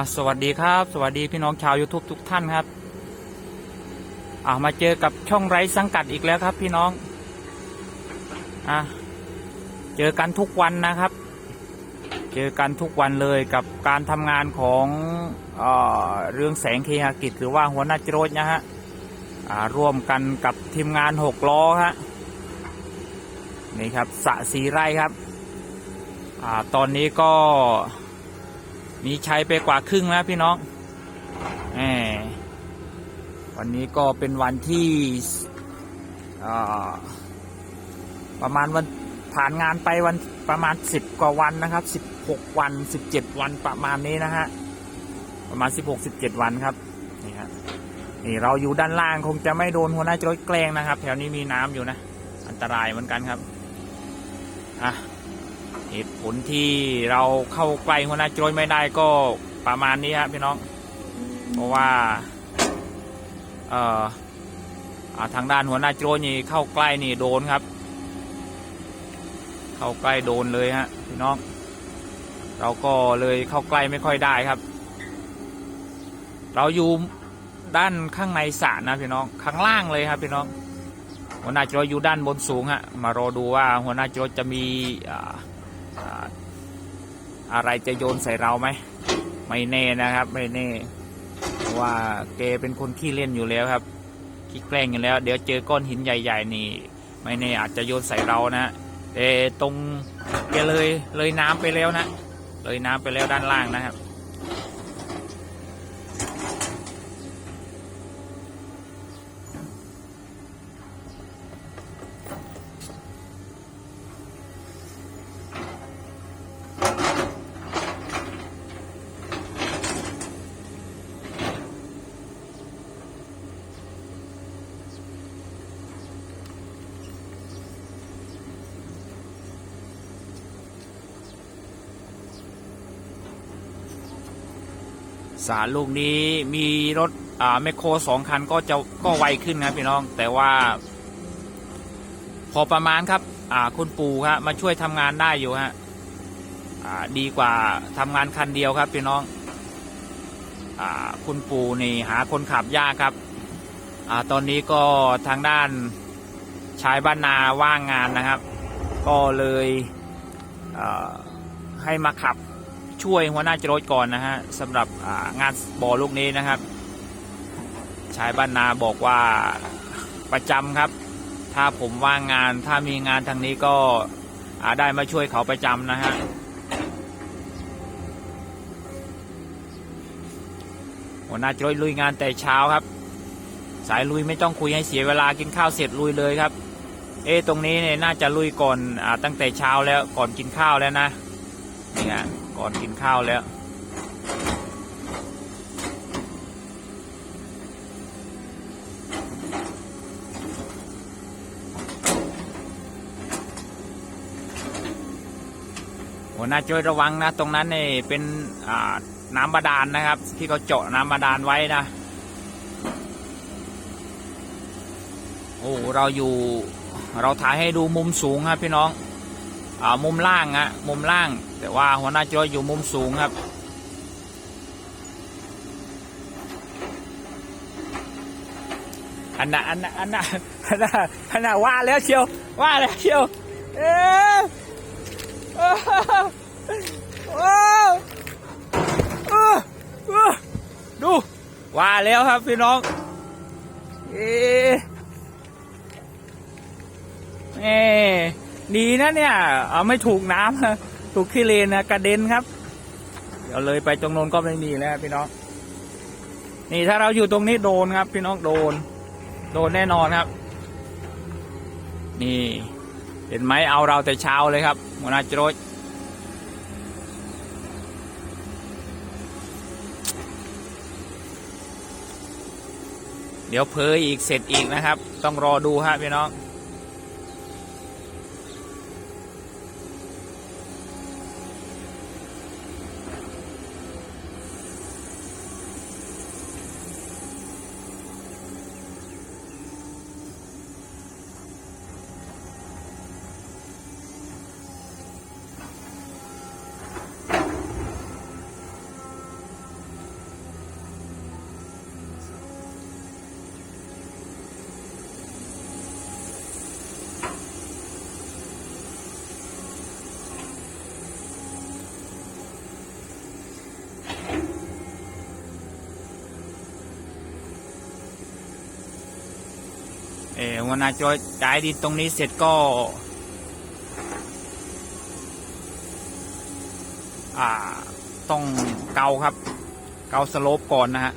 อะสวัสดีครับ สวัสดีพี่น้องชาว YouTube ทุกท่านครับ อะมาเจอกับช่องไร้สังกัดอีกแล้วครับ พี่น้อง อะเจอกันทุกวันนะครับ เจอกันทุกวันเลยกับการทำงานของเออเรื่องแสงเคหกิจหรือว่าหัวหน้าจรดนะฮะ อ่าร่วมกันกับทีมงานหกล้อฮะ นี่ครับสระสีไร่ครับ อ่าตอนนี้ก็ มีใช้ไปกว่าครึ่งแล้วพี่น้องแหมวันนี้ก็เป็นวันที่ประมาณวันผ่านงานไปวันประมาณสิบกว่าวันนะครับสิบหกวันสิบเจ็ดวันประมาณนี้นะฮะประมาณสิบหกสิบเจ็ดวันครับนี่ฮะนี่เราอยู่ด้านล่างคงจะไม่โดนหัวหน้าจรดแกล้งนะครับ แถวนี้มีน้ำอยู่นะ อันตรายเหมือนกันครับอะ เหตุผลที่เราเข้าใกล้หัวหน้าโจรไม่ได้ก็ประมาณนี้ครับพี่น้อง เพราะว่าเอ่อทางด้านหัวหน้าโจรนี่เข้าใกล้นี่โดนครับ เข้าใกล้โดนเลยฮะพี่น้อง เราก็เลยเข้าใกล้ไม่ค่อยได้ครับ เราอยู่ด้านข้างในสระนะพี่น้องข้างล่างเลยครับพี่น้องหัวหน้าโจรอยู่ด้านบนสูงฮะมารอดูว่าหัวหน้าโจรจะมีอ่า อะไรจะโยนใส่เราไหมไม่แน่นะครับ ไม่แน่เพราะว่าเกเป็นคนขี้เล่นอยู่แล้วครับขี้แกล้งอยู่แล้ว เดี๋ยวเจอก้อนหินใหญ่ ๆ นี่ ไม่แน่อาจจะโยนใส่เรานะแต่ตรงแกเลยเลยน้ำไปแล้วนะ เลยน้ำไปแล้วด้านล่างนะครับ สารลูกนี้มีรถอ่าแมคโครสองคันก็จะก็ไวขึ้นนะพี่น้อง แต่ว่า พอประมาณครับ อ่าคุณปู่ครับมาช่วยทำงานได้อยู่ฮะอ่าดีกว่าทำงานคันเดียวครับพี่น้อง อ่าคุณปู่นี่หาคนขับยากครับ อ่าตอนนี้ก็ทางด้านชายบ้านนาว่างงานนะครับ ก็เลยอ่อให้มาขับ ช่วยหัวหน้าจรดก่อนนะฮะสำหรับงานบ่อลูกนี้นะครับชายบ้านนาบอกว่าประจำครับ ถ้าผมว่างงานถ้ามีงานทางนี้ก็ได้มาช่วยเขาประจำนะฮะหัวหน้าจรดลุยงานแต่เช้าครับ สายลุยไม่ต้องคุยให้เสียเวลากินข้าวเสร็จลุยเลยครับ เอตรงนี้เนี่ยน่าจะลุยก่อนอตั้งแต่เช้าแล้วก่อนกินข้าวแล้วนะนี่ไง ก่อนกินข้าวแล้ว หัวหน้าช่วยระวังนะ ตรงนั้นนี่เป็นน้ำบาดาลนนะครับ ที่เขาเจาะน้ำบาดาลไว้นะ โอ้เราอยู่เราถ่ายให้ดูมุมสูงครับพี่น้อง มุมล่างอะมุมล่าง แต่ว่าหัวหน้าจอยอยู่มุมสูงครับ อันน่ะอันน่ะอันน่ะอันน่ะอันน่ะว่าแล้วเชียวว่าแล้วเชียวเอ๊ะโอ้โอ้โอ้ดูว่าแล้วครับพี่น้องเอ๊ะเอ๊ะ ดีนะเนี่ย เอาไม่ถูกน้ำนะถูกขี้เลนนะกระเด็นครับ เดี๋ยวเลยไปตรงโน้นก็ไม่มีแล้วพี่น้อง นี่ถ้าเราอยู่ตรงนี้โดนครับ พี่น้องโดน โดนแน่นอนครับ นี่เห็นไหมเอาเราแต่เช้าเลยครับมนาจโรดเดี๋ยวเพออีกเสร็จอีกนะครับ ต้องรอดูฮะพี่น้อง เออวันนาจอยจ่ายดินตรงนี้เสร็จก็ อ่า ต้องเกาครับ เกาสโลปก่อนนะฮะ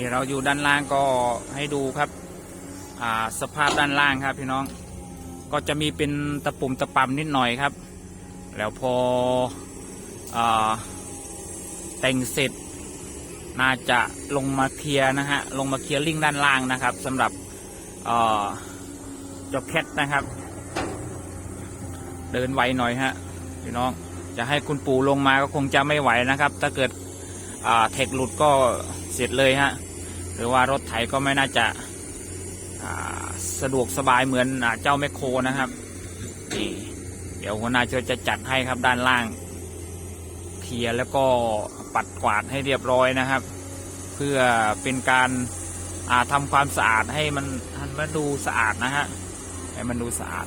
นี่เราอยู่ด้านล่างก็ให้ดูครับสภาพด้านล่างครับพี่น้องก็จะมีเป็นตะปุ่มตะปำนิดหน่อยครับ แล้วพออแต่งเสร็จ น่าจะลงมาเคลียร์นะฮะลงมาเคลียร์ลิงด้านล่างนะครับสำหรับอ่าจอบแคทนะครับ เดินไวหน่อยฮะพี่น้องจะให้คุณปู่ลงมาก็คงจะไม่ไหวนะครับ ถ้าเกิดเทคหลุดก็เสร็จเลยฮะ รือว่ารถไถก็ไม่น่าจะาสะดวกสบายเหมือนอเจ้าแมคโครนะครับนี่เดี๋ยวหัวหน้าจะจะจัดให้ครับด้านล่างเคลียร์แล้วก็ปัดกวาดให้เรียบร้อยนะครับ เพื่อเป็นการอาทำความสะอาดให้มันมันดูสะอาดนะฮะให้มันดูสะอาด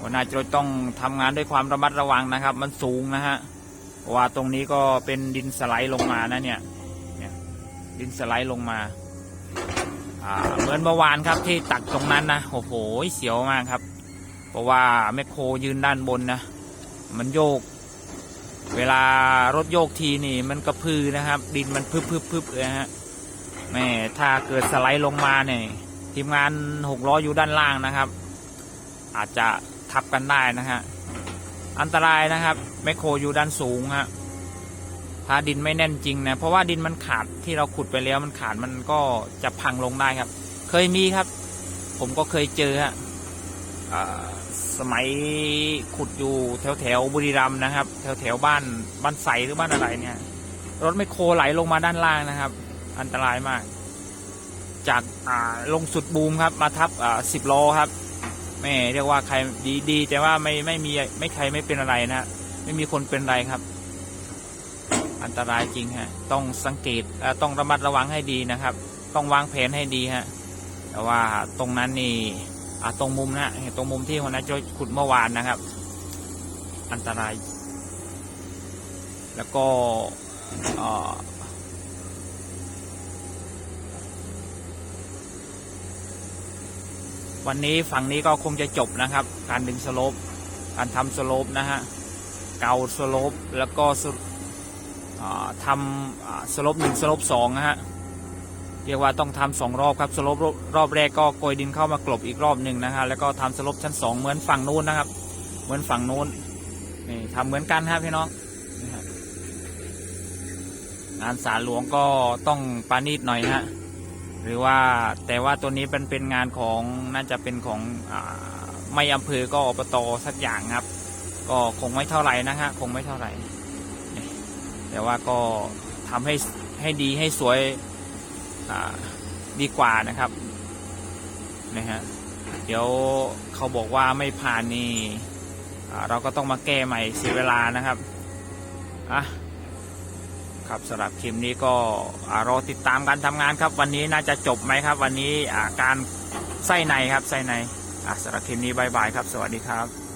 หัวหน้าจะต้องทำงานด้วยความระมัดระวังนะครับ มันสูงนะฮะ ว่าตรงนี้ก็เป็นดินสไลด์ลงมานะเนี่ยเนี่ย ดินสไลด์ลงมา อ่า เหมือนเมื่อวานครับที่ตักตรงนั้นนะโอ้โหเสียวมากครับ เพราะว่าแมคโครยืนด้านบนนะมันโยก เวลารถโยกทีนี่มันกระพือนะครับ ดินมันพึบพึบพึบเลยฮะแม่ถ้าเกิดสไลด์ลงมาเนี่ยทีมงานหกล้ออยู่ด้านล่างนะครับ อาจจะทับกันได้นะฮะ อันตรายนะครับแมคโครอยู่ด้านสูงฮะถ้าดินไม่แน่นจริงนะเพราะว่าดินมันขาดที่เราขุดไปแล้วมันขาดมันก็จะพังลงได้ครับ เคยมีครับ ผมก็เคยเจอฮะสมัยขุดอยู่แถวแถวบุรีรัมย์นะครับ แถวแถวบ้านบ้านใสหรือบ้านอะไรเนี่ย รถไมโครไหลลงมาด้านล่างนะครับ อันตรายมาก จากอ่าลงสุดบูมครับ มาทับอ่าสิบล้อครับ แม่เรียกว่าใครดีดีแต่ว่าไม่ไม่มีไม่ใครไม่เป็นอะไรนะไม่มีคนเป็นไรครับ อันตรายจริงฮะ ต้องสังเกตต้องระมัดระวังให้ดีนะครับ ต้องวางแผนให้ดีฮะแต่ว่าตรงนั้นนี่อะตรงมุมนะตรงมุมที่คนนั้นจะขุดเมื่อวานนะครับ อันตราย แล้วก็เอ่อ วันนี้ฝั่งนี้ก็คงจะจบนะครับ การดึงสโลปการทำสโลปนะฮะเกาสโลปแล้วก็ทำสโลปหนึ่งสโลปสองนะฮะเรียกว่าต้องทำสองรอบครับสโลปรอบรอบแรกก็โกยดินเข้ามากลบอีกรอบหนึ่งนะฮะแล้วก็ทำสโลปชั้นสองเหมือนฝั่งนู้นนะครับ เหมือนฝั่งนู้นนี่ทำเหมือนกันครับพี่น้องงานสารหลวงก็ต้องปานีตหน่อยนะฮะ รือว่าแต่ว่าตัวนี้เป็นเป็นงานของน่าจะเป็นของอไม่อำเภอก็อบตสักอย่างครับ ก็คงไม่เท่าไหร่นะฮะคงไม่เท่าไหร่แต่ว่าก็ทำให้ให้ดีให้สวยดีกว่านะครับนะฮะเดี๋ยวเขาบอกว่าไม่ผ่านนี่เราก็ต้องมาแก้ใหม่เสียเวลานะครับอะ ครับสำหรับคลิปนี้ก็รอติดตามการทำงานครับ วันนี้น่าจะจบไหมครับ วันนี้อาการไส้ในครับไส้ในสำหรับคลิปนี้บายบายครับ สวัสดีครับ